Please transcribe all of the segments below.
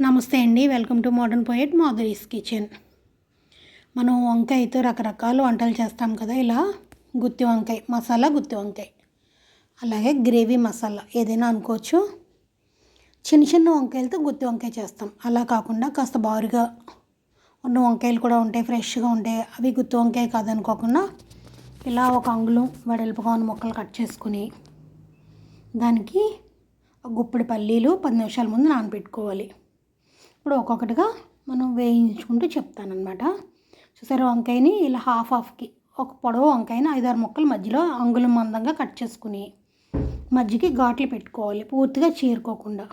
నమస్తే అండి. Welcome to modern poet Madhuri's kitchen. మనం వంకాయతో రకరకాల వంటలు చేస్తాం కదా ఇలా. గుత్తి వంకాయ మసాలా గుత్తి వంకాయ. అలాగే గ్రేవీ మసాలా ఏదైనా అనుకోవచ్చు. చిన్న చిన్న వంకాయలతో గుత్తి వంకాయ చేస్తాం. అలా కాకుండా కాస్త బారుగా ఉన్న వంకాయలు కూడా ఉంటాయి ఫ్రెష్గా ఉంటాయి. అవి గుత్తి వంకాయ కాదనుకోకుండా ఇలా ఒక అంగుళం వెడల్పుగా ఉన్న ముక్కలు కట్ చేసుకుని దానికి గుప్పిడి పల్లీలు పది నిమిషాల ముందు నానబెట్టుకోవాలి. ఇప్పుడు ఒక్కొక్కటిగా మనం వేయించుకుంటూ చెప్తానమాట చూసారు వంకాయని ఇలా హాఫ్ హాఫ్కి ఒక పొడవు వంకాయని ఐదారు ముక్కలు మధ్యలో అంగుళం మందంగా కట్ చేసుకుని మధ్యకి ఘాట్లు పెట్టుకోవాలి పూర్తిగా చీరుకోకుండా.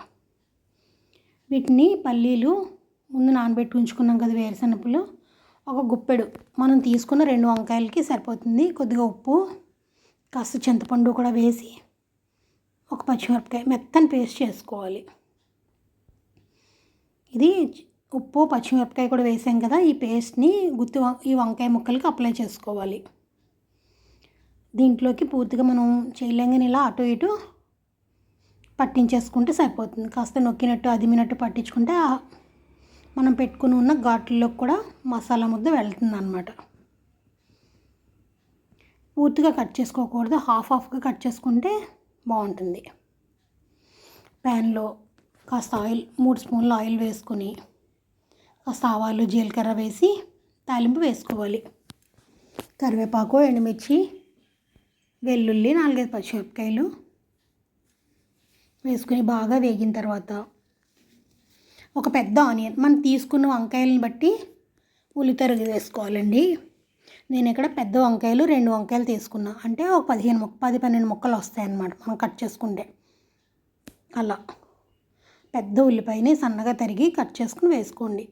వీటిని పల్లీలు ముందు నానబెట్టి ఉంచుకున్నాం కదా వేరుశనగలు ఒక గుప్పెడు. మనం తీసుకున్న రెండు వంకాయలకి సరిపోతుంది. కొద్దిగా ఉప్పు కాస్త చింతపండు కూడా వేసి ఒక పచ్చిమిరపకాయ మెత్తని పేస్ట్ చేసుకోవాలి. ఇది ఉప్పు పచ్చిమిరపకాయ కూడా వేసాం కదా ఈ పేస్ట్ని గుత్తి ఈ వంకాయ ముక్కలకి అప్లై చేసుకోవాలి. దీంట్లోకి పూర్తిగా మనం చేయలేంగానే ఇలా అటు ఇటు పట్టించేసుకుంటే సరిపోతుంది. కాస్త నొక్కినట్టు అదిమినట్టు పట్టించుకుంటే మనం పెట్టుకుని ఉన్న ఘాట్లలోకి కూడా మసాలా ముద్ద వెళ్తుంది అనమాట పూర్తిగా కట్ చేసుకోకూడదు హాఫ్ హాఫ్గా కట్ చేసుకుంటే బాగుంటుంది. ప్యాన్లో కాస్త ఆయిల్ మూడు స్పూన్లు ఆయిల్ వేసుకొని కాస్త ఆవాలు జీలకర్ర వేసి తాలింపు వేసుకోవాలి. కరివేపాకు ఎండుమిర్చి వెల్లుల్లి నాలుగైదు పచ్చిమిరపకాయలు వేసుకుని బాగా వేగిన తర్వాత ఒక పెద్ద ఆనియన్ మనం తీసుకున్న వంకాయలను బట్టి ఉల్లి తరుగు వేసుకోవాలండి. నేను ఇక్కడ పెద్ద వంకాయలు రెండు వంకాయలు తీసుకున్నా. అంటే ఒక పదిహేను ముక్క పది పన్నెండు ముక్కలు వస్తాయన్నమాట మనం కట్ చేసుకుంటే. అలా. పెద్ద ఉల్లిపాయని సన్నగా తరిగి కట్ చేసుకుని వేసుకోండి.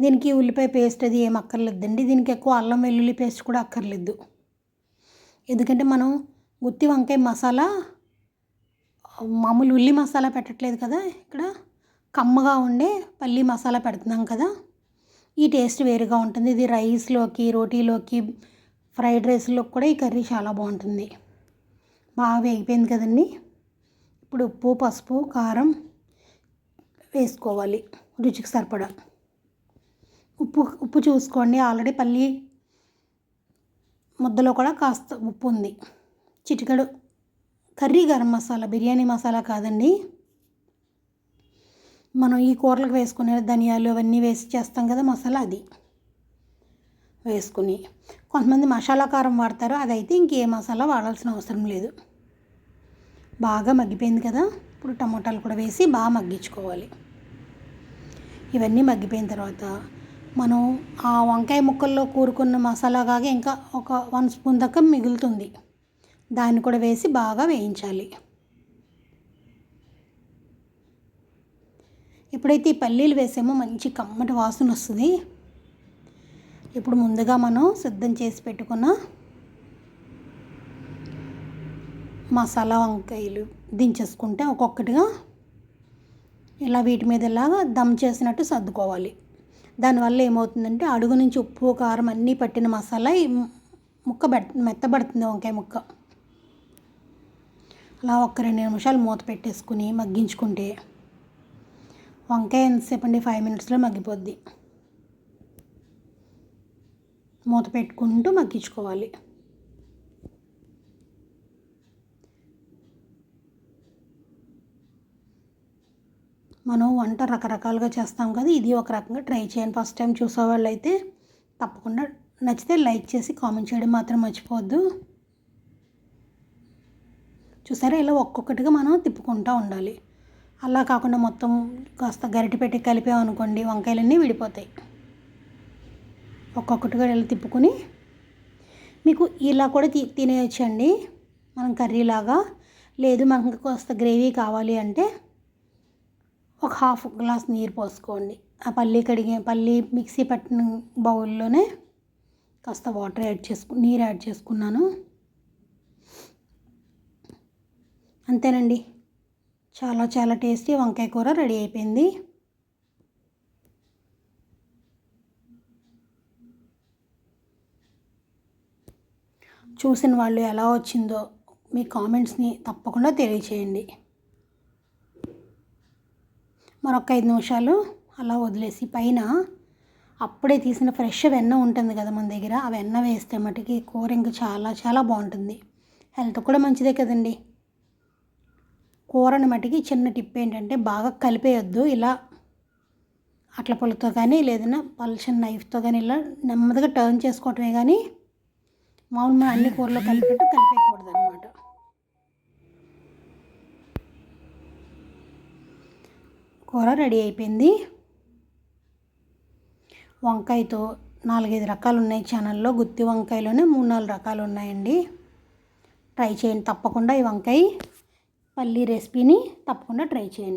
దీనికి ఉల్లిపాయ పేస్ట్ అది ఏం అక్కర్లేదండి. దీనికి ఎక్కువ అల్లం వెల్లుల్లి పేస్ట్ కూడా అక్కర్లేదు. ఎందుకంటే మనం గుత్తి వంకాయ మసాలా మామూలు ఉల్లి మసాలా పెట్టట్లేదు కదా ఇక్కడ. కమ్మగా ఉండే పల్లి మసాలా పెడుతున్నాం కదా. ఈ టేస్ట్ వేరుగా ఉంటుంది. ఇది రైస్లోకి రోటీలోకి ఫ్రైడ్ రైస్లోకి కూడా ఈ కర్రీ చాలా బాగుంటుంది. బాగా వేగిపోయింది కదండి. ఇప్పుడు ఉప్పు పసుపు కారం వేసుకోవాలి రుచికి సరిపడా. ఉప్పు ఉప్పు చూసుకోండి. ఆల్రెడీ పల్లి ముద్దలో కూడా కాస్త ఉప్పు ఉంది. చిటికడు కర్రీ గరం మసాలా బిర్యానీ మసాలా కాదండి. మనం ఈ కూరలకు వేసుకునే ధనియాలు అవన్నీ వేసి చేస్తాం కదా మసాలా అది. వేసుకుని కొంతమంది మసాలా కారం వాడతారు. అదైతే ఇంకే మసాలా వాడాల్సిన అవసరం లేదు. బాగా మగ్గిపోయింది కదా? ఇప్పుడు టమోటాలు కూడా వేసి బాగా మగ్గించుకోవాలి. ఇవన్నీ మగ్గిపోయిన తర్వాత మనం ఆ వంకాయ ముక్కల్లో కూరుకున్న మసాలా కాగా ఇంకా ఒక వన్ స్పూన్ దాకా మిగులుతుంది. దాన్ని కూడా వేసి బాగా వేయించాలి. ఎప్పుడైతే ఈ పల్లీలు వేసామో మంచి కమ్మటి వాసన వస్తుంది. ఇప్పుడు ముందుగా మనం సిద్ధం చేసి పెట్టుకున్న మసాలా వంకాయలు దించేసుకుంటే ఒక్కొక్కటిగా ఇలా వీటి మీద ఇలాగా దమ్ చేసినట్టు సర్దుకోవాలి. దానివల్ల ఏమవుతుందంటే అడుగు నుంచి ఉప్పు కారం అన్నీ పట్టిన మసాలా ముక్క బెట్ మెత్తబడుతుంది వంకాయ ముక్క. అలా ఒక రెండు నిమిషాలు మూత పెట్టేసుకుని మగ్గించుకుంటే వంకాయ ఎంతసేపు అండి? ఫైవ్ మినిట్స్లో మగ్గిపోద్ది. మూత పెట్టుకుంటూ మగ్గించుకోవాలి. మనం వంట రకరకాలుగా చేస్తాం కదా ఇది ఒక రకంగా ట్రై చేయండి. ఫస్ట్ టైం చూసేవాళ్ళు అయితే తప్పకుండా నచ్చితే లైక్ చేసి కామెంట్ చేయడం మాత్రం మర్చిపోవద్దు. చూసారా ఇలా ఒక్కొక్కటిగా మనం తిప్పుకుంటూ ఉండాలి. అలా కాకుండా మొత్తం కాస్త గరిటె పెట్టి కలిపామనుకోండి వంకాయలన్నీ విడిపోతాయి. ఒక్కొక్కటిగా ఇలా తిప్పుకొని మీకు ఇలా కూడా తి తినేయచ్చండి. మనం కర్రీలాగా లేదు మనకు కాస్త గ్రేవీ కావాలి అంటే ఒక హాఫ్ గ్లాస్ నీరు పోసుకోండి. ఆ పల్లి కడిగే పల్లి మిక్సీ పట్టిన బౌల్లోనే కాస్త వాటర్ యాడ్ చేసుకు నీరు యాడ్ చేసుకున్నాను. అంతేనండి. చాలా చాలా టేస్టీ వంకాయ కూర రెడీ అయిపోయింది. చూసిన వాళ్ళు ఎలా వచ్చిందో మీ కామెంట్స్ని తప్పకుండా తెలియచేయండి. మరొక ఐదు నిమిషాలు అలా వదిలేసి పైన అప్పుడే తీసిన ఫ్రెష్ వెన్న ఉంటుంది కదా మన దగ్గర. ఆ వెన్న వేస్తే మటుకి కూర ఇంకా చాలా చాలా బాగుంటుంది. హెల్త్ కూడా మంచిదే కదండి. కూరని మటుకి చిన్న టిప్ ఏంటంటే బాగా కలిపేయొద్దు. ఇలా అట్ల పొలతో కానీ లేదన్నా పల్చని నైఫ్తో కానీ ఇలా నెమ్మదిగా టర్న్ చేసుకోవటమే కానీ మామూలు అన్ని కూరలో కలిపినట్టు కలిపేయకూడదు అనమాట కూర రెడీ అయిపోయింది. వంకాయతో నాలుగైదు రకాలు ఉన్నాయి ఛానల్లో. గుత్తి వంకాయలోనే మూడు నాలుగు రకాలు ఉన్నాయండి ట్రై చేయండి తప్పకుండా ఈ వంకాయ. పల్లీ రెసిపీని తప్పకుండా ట్రై చేయండి.